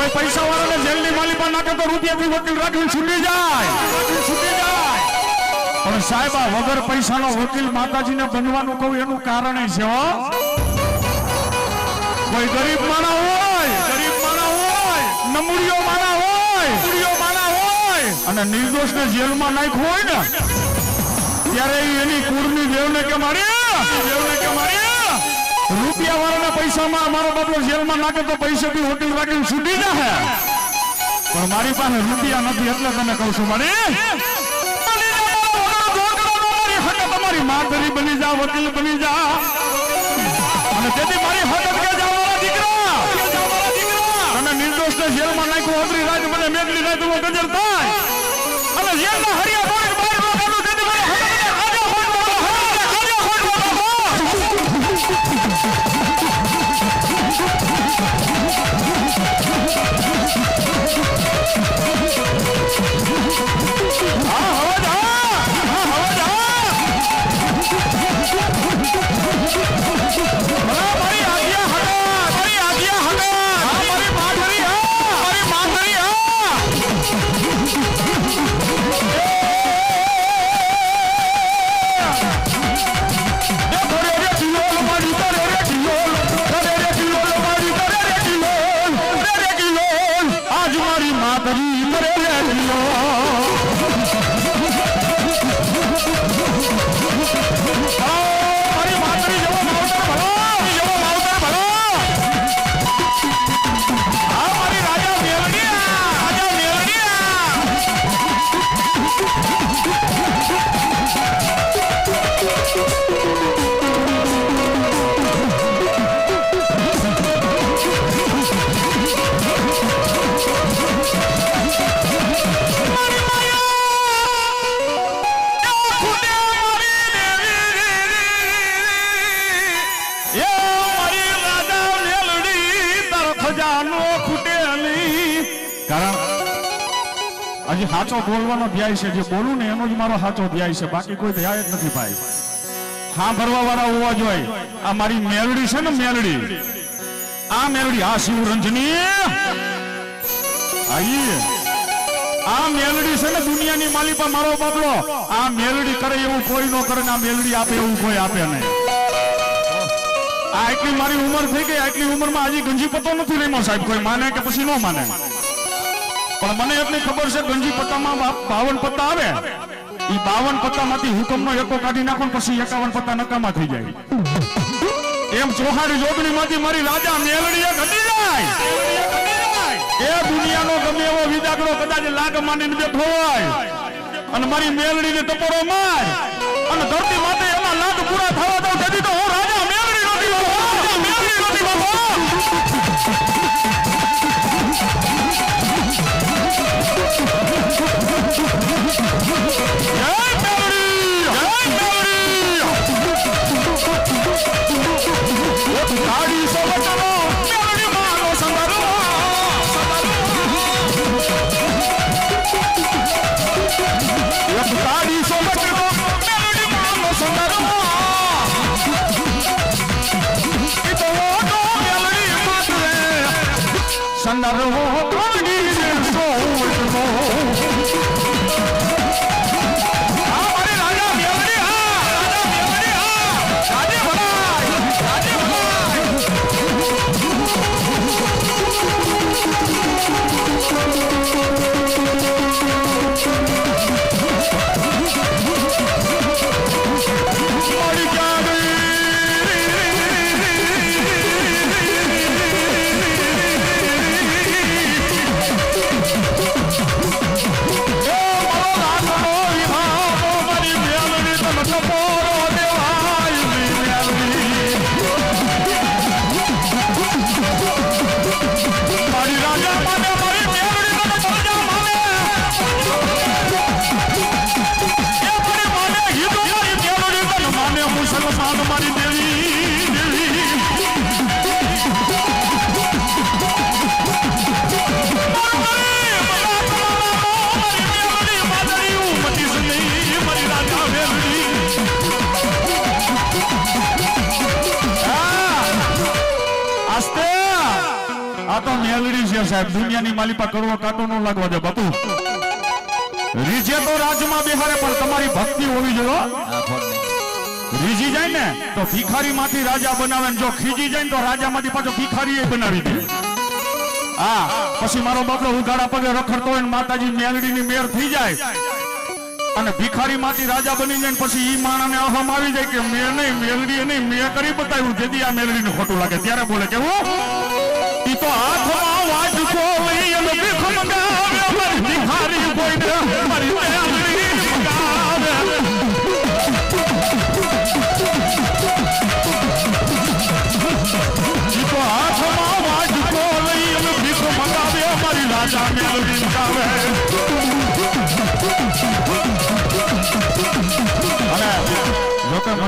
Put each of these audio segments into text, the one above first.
કોઈ પૈસા વાળાને જેલની માલિકા નાખે તો રૂપિયાથી વકીલ રાખીને છૂટી જાય. છૂટી જાય. પણ સાહેબ વગર પૈસાનો વકીલ માતાજીને બનવાનું કહું એનું કારણ છે કોઈ ગરીબ માણા હોય, ગરીબ માણા હોય, નમૂડીઓ માણા હોય, નમૂડીઓ માણા હોય, અને નિર્દોષને જેલમાં નાખ્યો હોય ને, ત્યારે એની એની કુળની દેવને કે મારી દેવને કે મારી? રૂપિયા વાળાના પૈસામાં મારો બાપલો જેલમાં નાખે તો પૈસાથી હોટેલ રાખીને છૂટી જાય પણ મારી પાસે રૂપિયા નથી એટલે તમે કહું છું, મારી તમારી માધરી બની જા, વકીલ બની જા. અને તેથી મારી હકત કે જા, મારા દીકરા. અને નિર્દોષને જેલમાં નાખ્યો અગરી રાત મને મેઘલી રાત ગજર થાય. અને જેલના હરિયા સાચો બોલવાનો ધ્યાય છે. જે બોલું ને એનો જ મારો સાચો ધ્યાય છે. બાકી કોઈ ધ્યાય જ નથી ભાઈ. હા વાળા હોવા જોઈએ. આ મારી મેલડી છે ને મેલડી? આ મેલડી, આ શિવરંજની આઈ આ મેલડી છે ને દુનિયાની માલિકા મારો બાબલો. આ મેલડી કરે એવું કોઈ ન કરે ને આ મેલડી આપે એવું કોઈ આપે નહીં. આ એટલી મારી ઉંમર થઈ ગઈ આટલી ઉંમરમાં હજી ગંજી પતો નથી રહ્યો સાહેબ. કોઈ માને કે પછી ન માને? પણ મને એટલી ખબર છે, ગંજી પત્તામાં બાવન પત્તા આવે. એ બાવન પત્તામાંથી હુકમનો એકો કાઢી નાખો પછી એકાવન પત્તા નકામા થઈ જાય. એમ ચોહાડી જોગણી માંથી મારી રાજા મેળડી ઘટી જાય. એ દુનિયાનો ગમે એવો વિદાગડો કદાચ લાગ માનીને બેઠો હોય. અને મારી મેલડીને ટપોરો માર. અને ધરતી માટે એના લાગ પૂરા થવા દઉં તેથી તો હું રાજા મેલડી નથી રાજા મેલડી નથી कर रहा हूँ આ તો મેલડી છે સાહેબ, દુનિયાની માલિપા કરવો કાંટો ન લાગવા દે, બાપુ. રીજે તો રાજમાં બિહારે પણ તમારી ભક્તિ હોવી જોઈએ. રીજી જાય ને, તો ભિખારી માંથી રાજા બનાવે જો ખીજી જાય તો રાજા માંથી પાછો ભિખારી બનાવી દે. હા, પછી મારો બાપલો ઉઘાડા પગે રખડતો હોય માતાજી મેલડી ની મેર થઈ જાય. અને ભિખારી માંથી રાજા બની જાય પછી ઈ માણસને અહમ આવી જાય કે મેં નહીં મેલડી નહીં, મેં કરી બતાવ્યું, જેથી આ મેલડી ને ખોટું લાગે. ત્યારે બોલે કેવું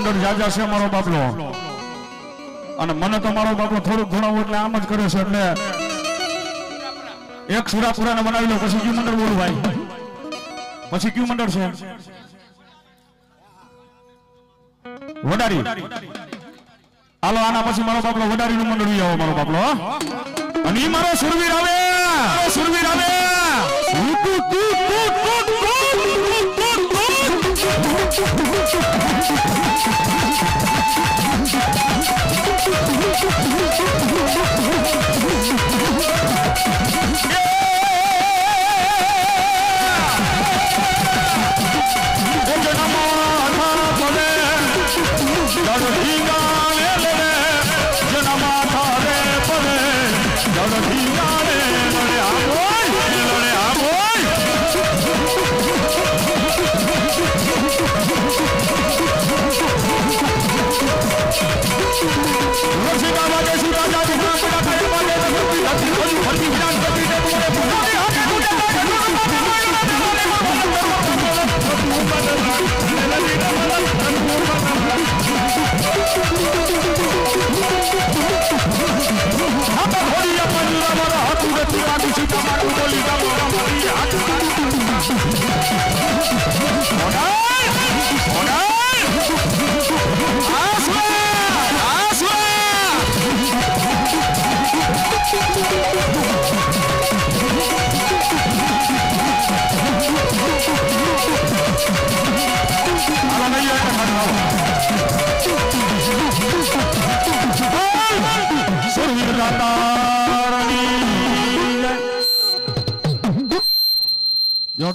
મંડળ જાજા છે મારો બાપલો. અને મને તો મારો બાપલો થોડુંક ઘણું એટલે આમ જ કરે છે એટલે એક સુરાપુરાને બનાવી લો, પછી ક્યુ મંડળ બોલું ભાઈ? પછી ક્યુ મંડળ છે? વડારી. હાલો, આના પછી મારો બાપલો વડારીનું મંડળ આવો, મારો બાપલો અને મારો સુરવીર આવે. સુરવીર આવે. Thank you.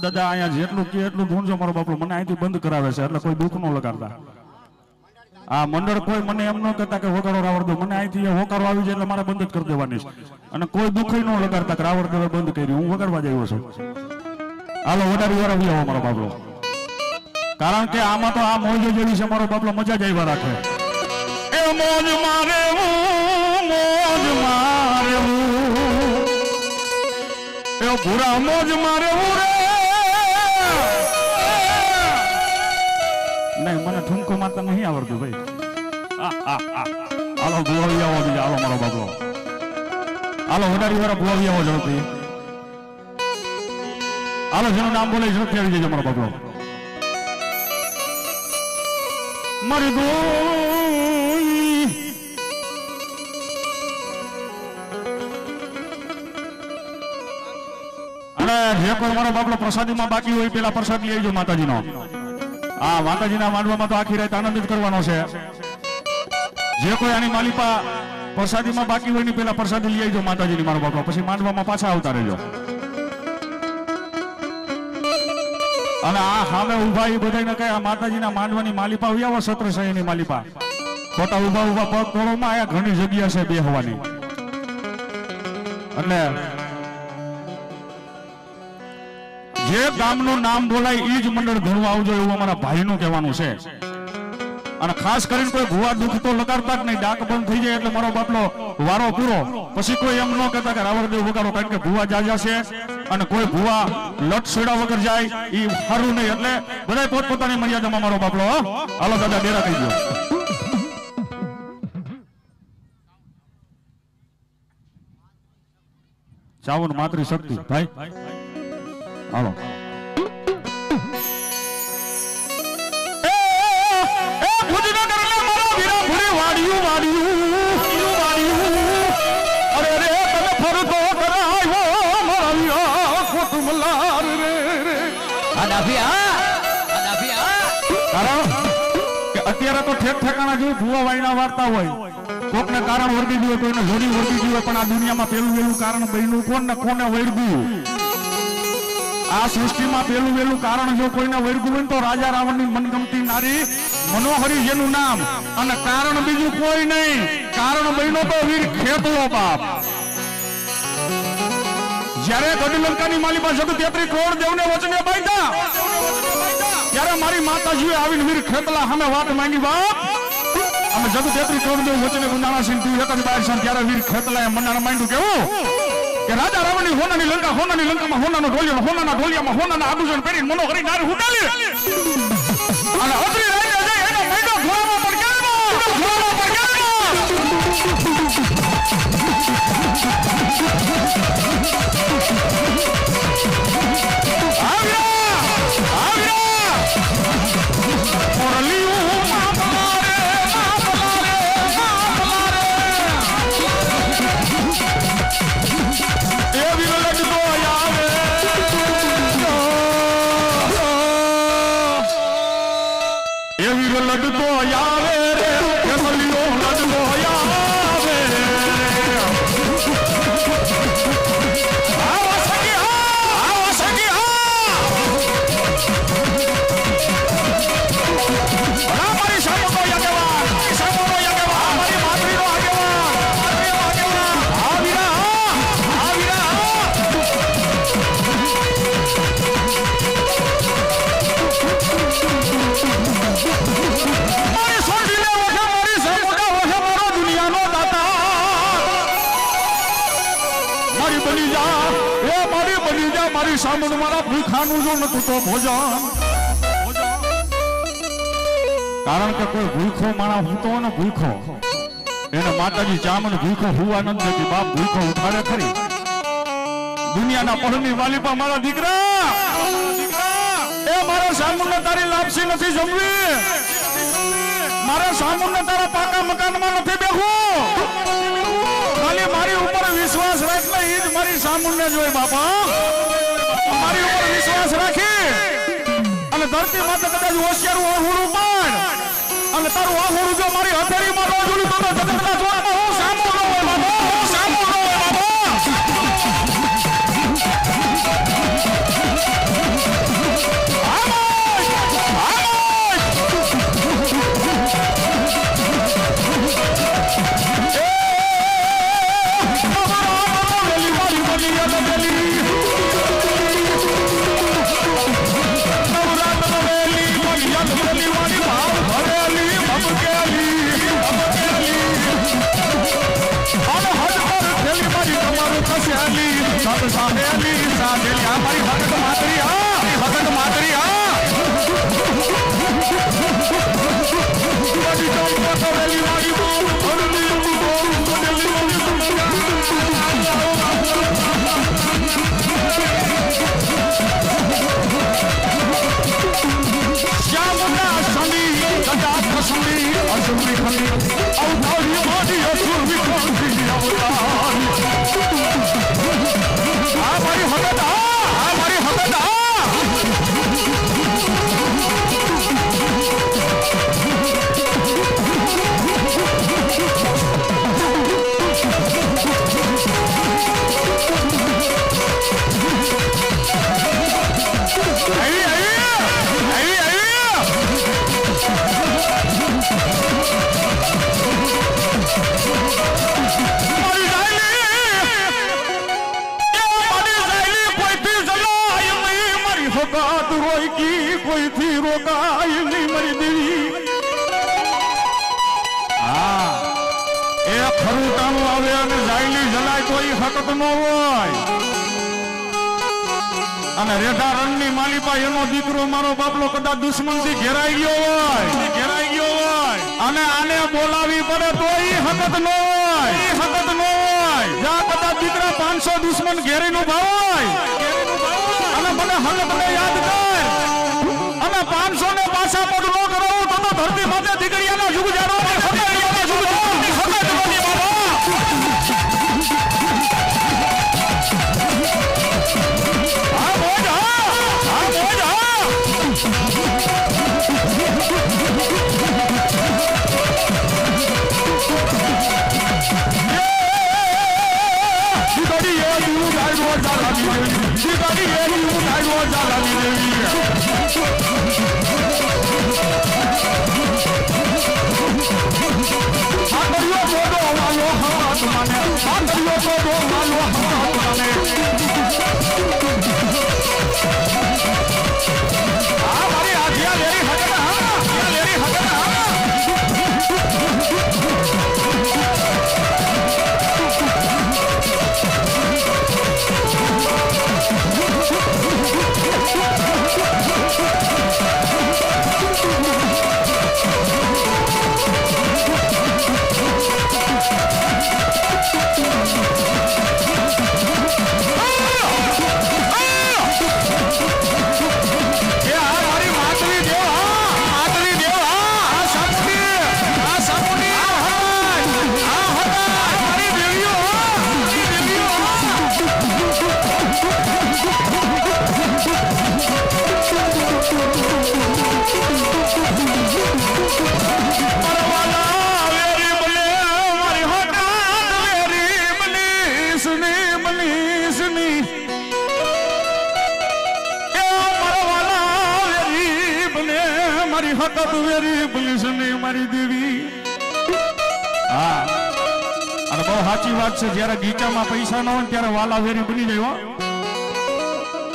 દાદા, અહીંયા જેટલું કે એટલું ગુણજો મારો બાપલો. મને અહીંથી બંધ કરાવે છે, એટલે કોઈ દુઃખ ન લગાડતા. આ મંડળ કોઈ મને એમ ન કહેતા કે હોકારો રાવણ દો. મને અહીંથી હોકારો આવી જાય એટલે મારે બંધ જ કરી દેવાની છે. અને કોઈ દુઃખ ન લગાડતા કે રાવણ દેવે બંધ કર્યું હું વગાડવા જ છું. હાલો, વધારે વાર આવી મારો બાપલો. કારણ કે આમાં તો આ મોજ જેવી છે મારો બાપલો. મજા જ આવ્યા રાખે. એ મોજ મારે મોજ મારે એ ભૂરા મોજ મારે હું નહીં મને ઠુમકો મારતા નહીં આવડતું ભાઈ. હાલો ભુવાવી આવો બીજા. હાલો, મારો બાબલો. હાલો વડારી વાળા ભુવાવી આવો, ઝડપથી. હાલો, જેનું નામ બોલે ઝડપથી આવી જજો મારો બાબલો. મારી દોઈ અને જે કોઈ મારો બાબલો પ્રસાદીમાં બાકી હોય, પેલા પ્રસાદ લઈ આવજો માતાજીનો. આ માતાજીના માંડવામાં તો આખી રાત આનંદ કરવાનો છે. જે કોઈ આની માલિપા પ્રસાદીમાં બાકી હોય ને પેલા પ્રસાદી લઈ આવજો માતાજીની મારો બાપલો પછી માંડવામાં પાછા આવતા રહેજો. અને આ સામે ઊભા એ બધાને કહે, આ માતાજીના માંડવાની માલિપા આવી આવો સત્રસાઈની માલિપા. ખોટા ઊભા ઊભા પગ તોડોમાં આયા, ઘણી જગ્યા છે બેહવાની. એટલે જે ગામનું નામ બોલાય એ જ મંડળ ઘણું આવજો એવું અમારા ભાઈનું કહેવાનું છે. અને ખાસ કરીને કોઈ ભુવા દુઃખ તો લગાડતા નહીં, ડાક બંધ થઈ જાય એટલે મારો બાપલો વારો પૂરો. પછી કોઈ એમ ન કહેતા કે રાવણદેવ વગાડો, કારણ કે ભુવા જાજા છે અને કોઈ ભુવા લટ છોડા વગર જાય એ સારું નહીં. એટલે બધા પોતપોતાની મર્યાદામાં મારો બાપલો. હાલો દાદા, ડેરા કહી ગયો ચાવન માત્ર શક્તિ. ભાઈ. હાલો વાડિયું, વાડિયું, વાડિયું. અરે રે, તમે રે રે કારણ કે અત્યારે તો ઠેક ઠેકાણા જેવું ભૂવા વાયના વાર્તા હોય. કોકને કારણ વર્ગી દીધું કોઈને જોડી વર્ગી દીધું પણ આ દુનિયામાં પેલું વેલું કારણ બન્યું કોણ ને કોને વળગ્યું? આ સૃષ્ટિમાં પેલું વેલું કારણ જો કોઈને વળગ્યું હોય તો રાજા રાવણની મનગમતી નારી મનોહરી જેનું નામ અને કારણ બીજું કોઈ નહીં. કારણ બન્યો તો વીર ખેતલો બાપ. જ્યારે ગઢલંકાની માલી પાસે તેત્રી કરોડ દેવને વચને બાંધ્યા. ત્યારે મારી માતાજીએ આવીને વીર ખેતલા સામે વાત માંગી બાપ, અમે જગત તેત્રી કરોડ દેવ વચને ગુંદાણા સિંહ એક જ બાર છે ત્યારે વીર ખેતલાએ મનાને માંડ્યું, કેવું? કે રાજા રાવણની હોનાની લંકા હોનાની લંકામાં હોનાનો ઢોલિયો હોનાના ઢોલિયામાં હોનાના આભૂષણ પહેરીને મનોહરી નારી હુડાલી અને અતરી રાજા જઈ એનો મૈડો ઘોડામાં પણ મારી મારા ભૂખાનું જો નતું તો ભોજન. કારણ કે કોઈ ભૂખો માણા હૂતો ને ભૂખો. એને માતાજી ચામન ભૂખો હુવા નથી દેતી, બાપ ભૂખો ઉઠાડે ખરી. દુનિયાના પહની વાલીપા મારા દીકરા. એ મારા સામુને તારી લાપસી નથી જમવી. મારા સામુને તારા પાકા મકાનમાં નથી બેહવું. ખાલી મારી ઉપર વિશ્વાસ રાખ ને ઈ જ મારી સામુને જોઈ બાપા. મારી ઉપર વિશ્વાસ રાખી. અને ધરતી માતા કદાચ હોશિયારું આહુડું પણ. અને તારું આહુડું જો મારી હથેળીમાં ન જોડું તો ખરુટાનું આવે અને જાયલી જલાય કોઈ હકત ન હોય. અને રેઢા રણની માલિપા એનો દીકરો મારો બાપલો કદાચ દુશ્મનથી ઘેરાઈ ગયો હોય. ઘેરાઈ ગયો હોય. અને આને બોલાવી પડે તો એ હકત ન હોય. એ હકત ન હોય. જ્યાં કદાચ દીકરા પાંચસો દુશ્મન ઘેરી નું ભાવ હોય. અને મને હકત ને યાદ કર. અને પાંચસો ને પાછા પગ ન કરાવું તો તો ધરતી માથે દીકરીયાના યુગ જાડો દીવું ડાયરો ઝાલાની દેવી આંગળીઓ બને મારી હકત વેરી બલીસની મારી દેવી. હા. અને બહુ સાચી વાત છે, જ્યારે ગીચામાં પૈસા ન હોય ત્યારે વાલા વેરી બની જાય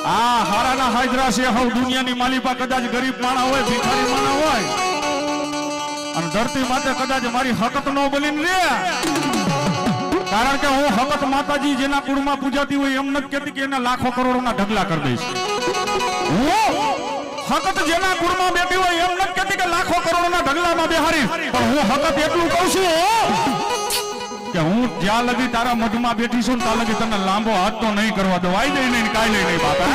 આ હારાના હાજરા છે, હવ દુનિયાની માલિપા કદાચ ગરીબ માણા હોય, ભિખારી માણા હોય. અને ધરતી માટે કદાચ મારી હકત ન બનીને રે. કારણ કે હું હકત માતાજી જેના કુળમાં પૂજાતી હોય એમ નથી કેતી કે એના લાખો કરોડોના ઢગલા કરી દઈશ. હું હકત એટલું કહું છું કે હું જ્યાં લગી તારા મધમાં બેઠી છું ત્યાં લગી તને લાંબો હાથ તો નહીં કરવા દો આઈ દઈ નહીં નહીં બાપા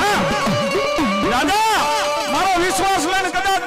મારો વિશ્વાસ લઈને કદાચ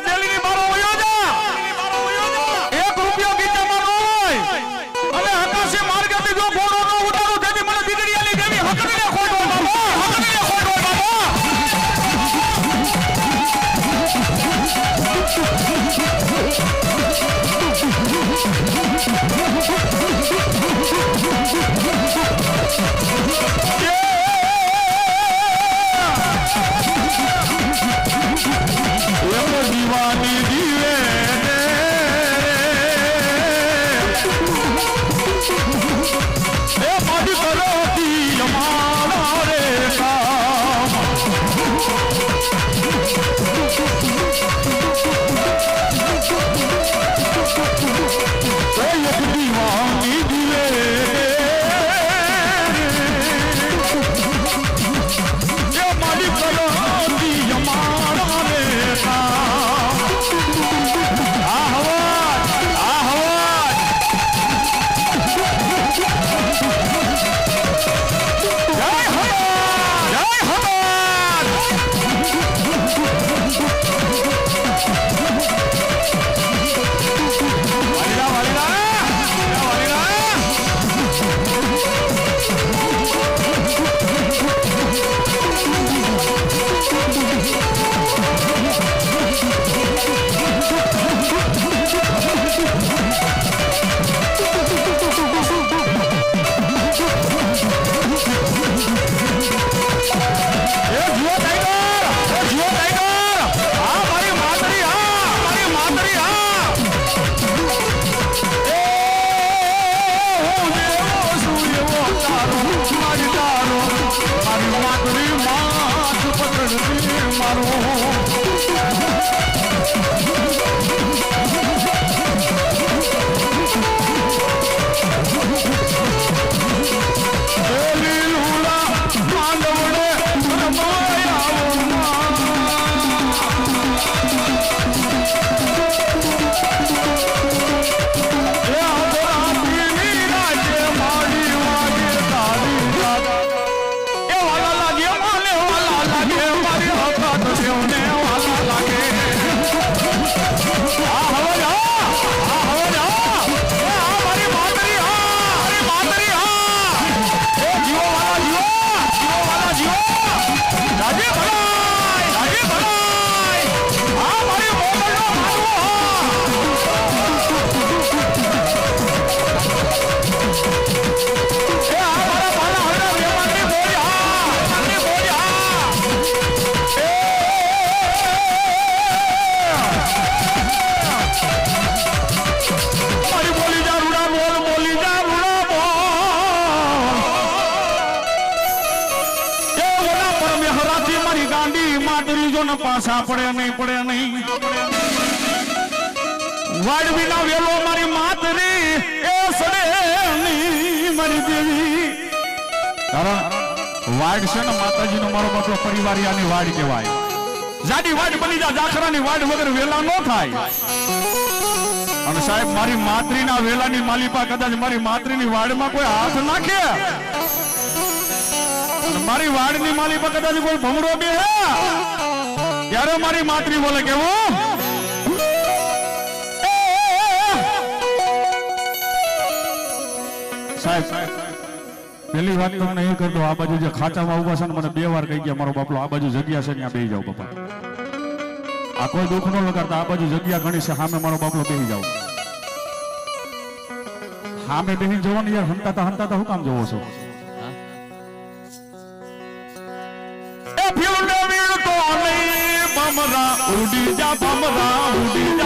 ને પાછા પડે નહીં પડે નહીં. વાડ ના વેલો મારી માતરી મારી દેવી. વાડ છે ને માતાજીનો મારો મોટો પરિવાર આની વાડ કહેવાય. જાડી વાડ બની જા જાખરાની વાડ વગર વેલા નો થાય. અને સાહેબ, મારી માતરીના વેલાની માલિપા કદાચ મારી માતરીની વાડમાં કોઈ હાથ નાખે. મારી વાડની માલિપા કદાચ કોઈ ભમરો બે ત્યારે મારી માતરી બોલે કેવું સાહેબ પેલી વાત તમને એ કરતો આ બાજુ જે ખાચામાં ઊભા છે ને મને બે વાર કહી ગયા મારો બાપલો આ બાજુ જગ્યા છે ત્યાં બેસી જાવ બાપા. આ કોઈ દુઃખ ન લગાડતા આ બાજુ જગ્યા ઘણી છે સામે મારો બાપલો બેસી જાવ સામે બેસી જવાનું યાર હંતાતા હંતાતા હું કામ જોવો છો? બમરા ઉડી જા ભમરા ઉડી